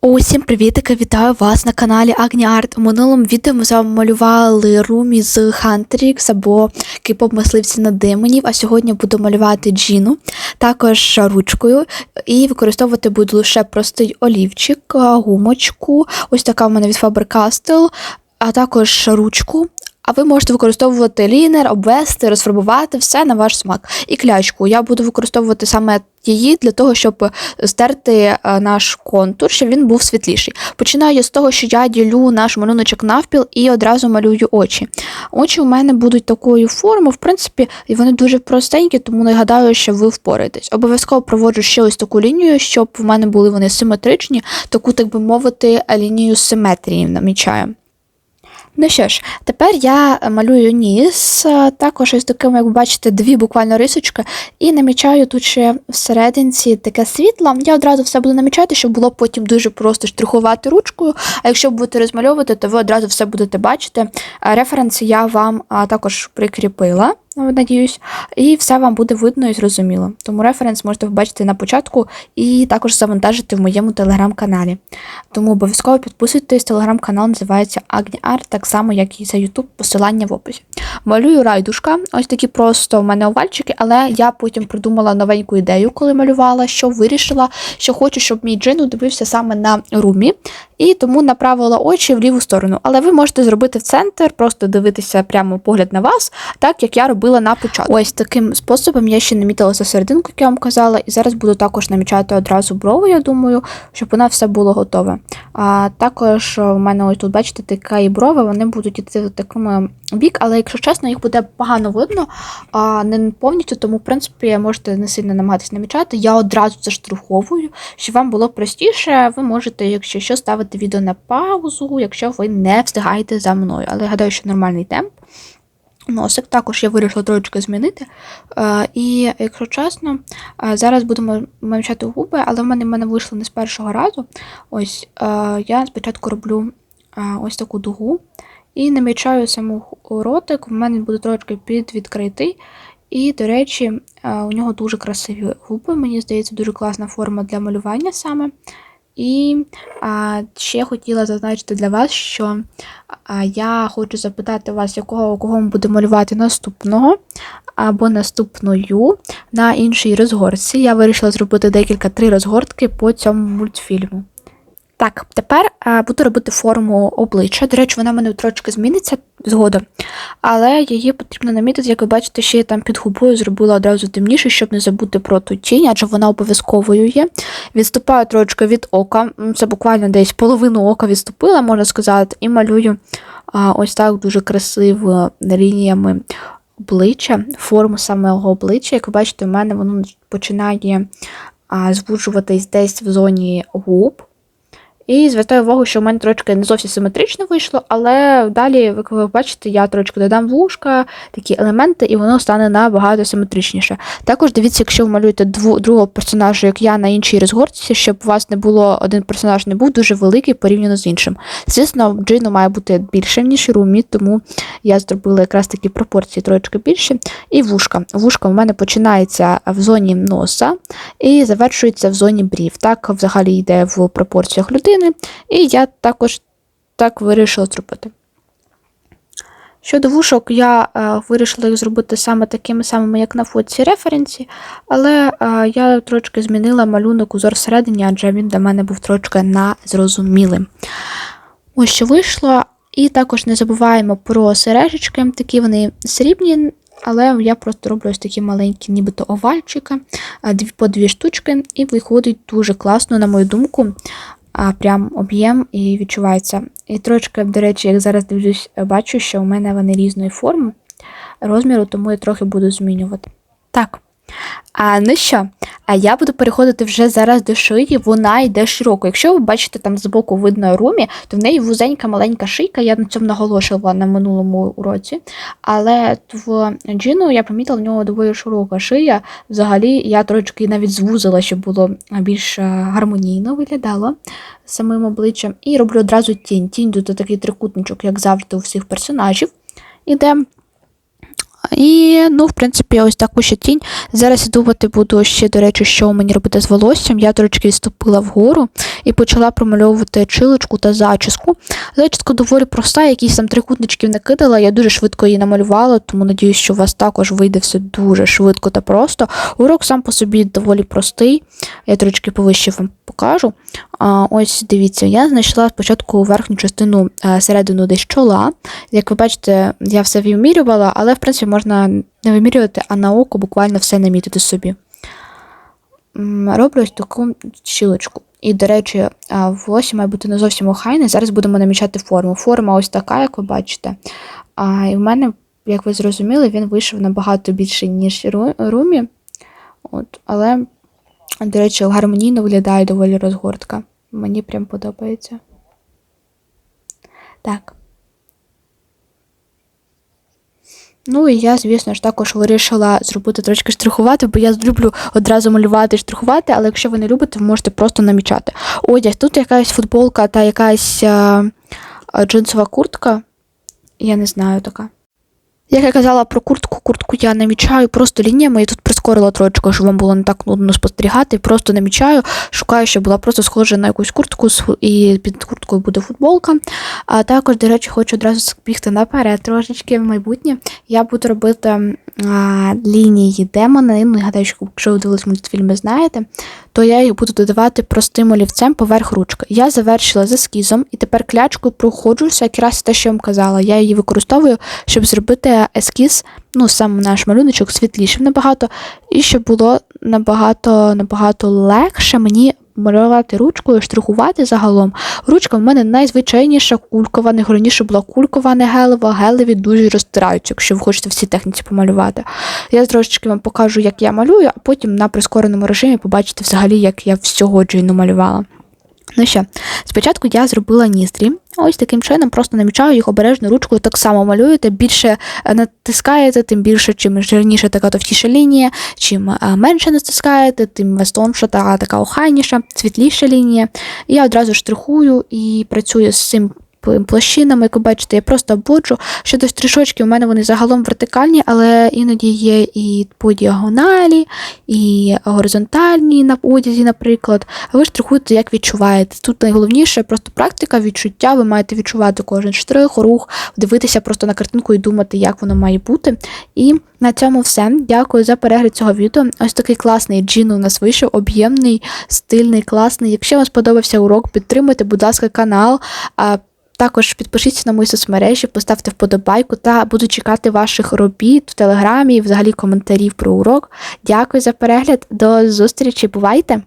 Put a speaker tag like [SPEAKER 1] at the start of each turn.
[SPEAKER 1] Усім привітики, вітаю вас на каналі Агні Арт. У минулому відео ми з вами малювали румі з Хантерікс або кипоп мисливці на демонів, а сьогодні буду малювати Джіну, також ручкою, і використовувати буду лише простий олівчик, гумочку, ось така в мене від Faber-Castell, а також ручку. А ви можете використовувати лінер, обвести, розфарбувати все на ваш смак. І клячку. Я буду використовувати саме її для того, щоб стерти е, наш контур, щоб він був світліший. Починаю з того, що я ділю наш малюночок навпіл і одразу малюю очі. Очі у мене будуть такої форми, в принципі, і вони дуже простенькі, тому нагадаю, що ви впораєтесь. Обов'язково проводжу ще ось таку лінію, щоб в мене були вони симетричні, таку, так би мовити, лінію симетрії намічаю. Ну що ж, тепер я малюю ніс, е, також із таким, як ви бачите, дві буквально рисочки, і намічаю тут ще всерединці таке світло. Я одразу все буду намічати, щоб було потім дуже просто штрихувати ручкою. А якщо будете розмальовувати, то ви одразу все будете бачити. Референс Референси я вам також прикріпила. Ну, надіюсь, і все вам буде видно і зрозуміло. Тому референс можете побачити на початку і також завантажити в моєму телеграм-каналі. Тому обов'язково підписуйтесь, телеграм-канал називається Agni Art, так само, як і за YouTube, посилання в описі. Малюю райдушка, ось такі просто в мене овальчики, але я потім придумала новеньку ідею, коли малювала, що вирішила, що хочу, щоб мій джин дивився саме на румі, і тому направила очі в ліву сторону. Але ви можете зробити в центр, просто дивитися прямо погляд на вас, так як я робила на початку. Ось таким способом я ще намітила за серединку, як я вам казала, і зараз буду також намічати одразу брови, я думаю, щоб вона все було готове. А також у мене ось тут, бачите, така і брови, вони будуть йти в такому бік, але якщо чесно, їх буде погано видно, а не повністю, тому, в принципі, можете не сильно намагатися намічати. Я одразу заштриховую, щоб вам було простіше, ви можете, якщо що, ставити відео на паузу, якщо ви не встигаєте за мною. Але я гадаю, що нормальний темп. Носик також я вирішила трошки змінити. Е, і, якщо чесно, е, зараз будемо намічати губи, але в мене в мене вийшло не з першого разу. Ось е, Я спочатку роблю ось таку дугу і намічаю саму ротик, в мене буде трошки підвідкритий. І, до речі, у нього дуже красиві губи, мені здається, дуже класна форма для малювання саме. І а, ще хотіла зазначити для вас, що а, я хочу запитати вас, якого кого ми будемо малювати наступного або наступною на іншій розгортці. Я вирішила зробити декілька три розгортки по цьому мультфільму. Так, тепер а, буду робити форму обличчя. До речі, вона в мене трошки зміниться згодом, але її потрібно намітити, як ви бачите, ще я там під губою зробила одразу темніше, щоб не забути про ту тінь, адже вона обов'язковою є. Відступаю трошки від ока, це буквально десь половину ока відступила, можна сказати, і малюю ось так дуже красиво лініями обличчя, форму самого обличчя. Як ви бачите, у мене воно починає звужуватись десь в зоні губ. І звертаю увагу, що в мене трошки не зовсім симетрично вийшло, але далі, як ви бачите, я трошки додам вушка, такі елементи, і воно стане набагато симетричніше. Також дивіться, якщо ви малюєте дву, другого персонажа, як я на іншій розгортці, щоб у вас не було один персонаж не був дуже великий порівняно з іншим. Звісно, Джину має бути більше, ніж Румі, тому я зробила якраз такі пропорції трошки більше. І вушка. Вушка в мене починається в зоні носа і завершується в зоні брів. Так, взагалі йде в пропорціях людини людини, і я також так вирішила зробити. Щодо вушок, я е, вирішила їх зробити саме такими самими, як на фотці референсі, але е, я трошки змінила малюнок узор всередині, адже він для мене був трошки незрозумілим. Ось що вийшло. І також не забуваємо про сережечки, такі вони срібні, але я просто роблю ось такі маленькі, нібито овальчика, по дві штучки, і виходить дуже класно, на мою думку а, прям об'єм і відчувається. І трошки, до речі, як зараз дивлюсь, бачу, що у мене вони різної форми розміру, тому я трохи буду змінювати. Так. А, Ну що, а я буду переходити вже зараз до шиї, вона йде широко. Якщо ви бачите, там збоку видно румі, то в неї вузенька маленька шийка, я на цьому наголошувала на минулому уроці. Але в джину я помітила в нього доволі широка шия. Взагалі, я трошки навіть звузила, щоб було більш е, гармонійно виглядало самим обличчям. І роблю одразу тінь. Тінь тут такий трикутничок, як завжди, у всіх персонажів. Іде І, ну, в принципі, ось таку ще тінь. Зараз я думати буду ще, до речі, що мені робити з волоссям. Я трошки відступила вгору і почала промальовувати чилочку та зачіску. Зачіска доволі проста, якісь там трикутничків накидала. Я дуже швидко її намалювала, тому надіюсь, що у вас також вийде все дуже швидко та просто. Урок сам по собі доволі простий. Я трошки повище вам покажу. А, ось дивіться, я знайшла спочатку верхню частину е, середину десь чола. Як ви бачите, я все вимірювала, але в принципі можна не вимірювати, а на око буквально все намітити собі. Роблю ось таку щілочку. І, до речі, волосся має бути не зовсім охайне. Зараз будемо намічати форму. Форма ось така, як ви бачите. А, і в мене, як ви зрозуміли, він вийшов набагато більше, ніж румі. От, але, до речі, гармонійно виглядає доволі розгортка. Мені прям подобається. Так. Ну і я, звісно ж, також вирішила зробити трошки штрихувати, бо я люблю одразу малювати і штрихувати, але якщо ви не любите, ви можете просто намічати. Одяг, тут якась футболка та якась а, а, джинсова куртка. Я не знаю така. Як я казала про куртку, куртку я намічаю просто лініями. Я тут прискорила трошечки, щоб вам було не так нудно спостерігати. Просто намічаю, шукаю, щоб була просто схожа на якусь куртку, і під курткою буде футболка. А також, до речі, хочу одразу бігти наперед трошечки в майбутнє. Я буду робити а, лінії демона. Ну, гадаю, що якщо ви дивились мультфільми, знаєте, то я їх буду додавати простим олівцем поверх ручки. Я завершила з ескізом і тепер клячкою проходжуся, якраз те, що я вам казала. Я її використовую, щоб зробити ескіз, ну, сам наш малюночок світлішим набагато, і щоб було набагато, набагато легше мені малювати ручкою, штрихувати загалом. Ручка в мене найзвичайніша кулькова, не раніше була кулькова, не гелева, гелеві дуже розтираються, якщо ви хочете всі техніці помалювати. Я трошечки вам покажу, як я малюю, а потім на прискореному режимі побачите взагалі, як я всього джину малювала. Ну що, спочатку я зробила ніздрі. Ось таким чином просто намічаю їх обережно ручкою, так само малюєте. Більше е, натискаєте, тим більше, чим жирніша така товстіша лінія, чим е, менше натискаєте, тим вас тонша та така охайніша, світліша лінія. І я одразу штрихую і працюю з цим площинами, як ви бачите, я просто обводжу. Щодо стрішочків, у мене вони загалом вертикальні, але іноді є і по діагоналі, і горизонтальні на одязі, наприклад. А ви штрихуєте, як відчуваєте. Тут найголовніше просто практика, відчуття. Ви маєте відчувати кожен штрих, рух, дивитися просто на картинку і думати, як воно має бути. І на цьому все. Дякую за перегляд цього відео. Ось такий класний джин у нас вийшов, об'ємний, стильний, класний. Якщо вам сподобався урок, підтримуйте, будь ласка, канал. Також підпишіться на мої соцмережі, поставте вподобайку та буду чекати ваших робіт в телеграмі і взагалі коментарів про урок. Дякую за перегляд. До зустрічі. Бувайте!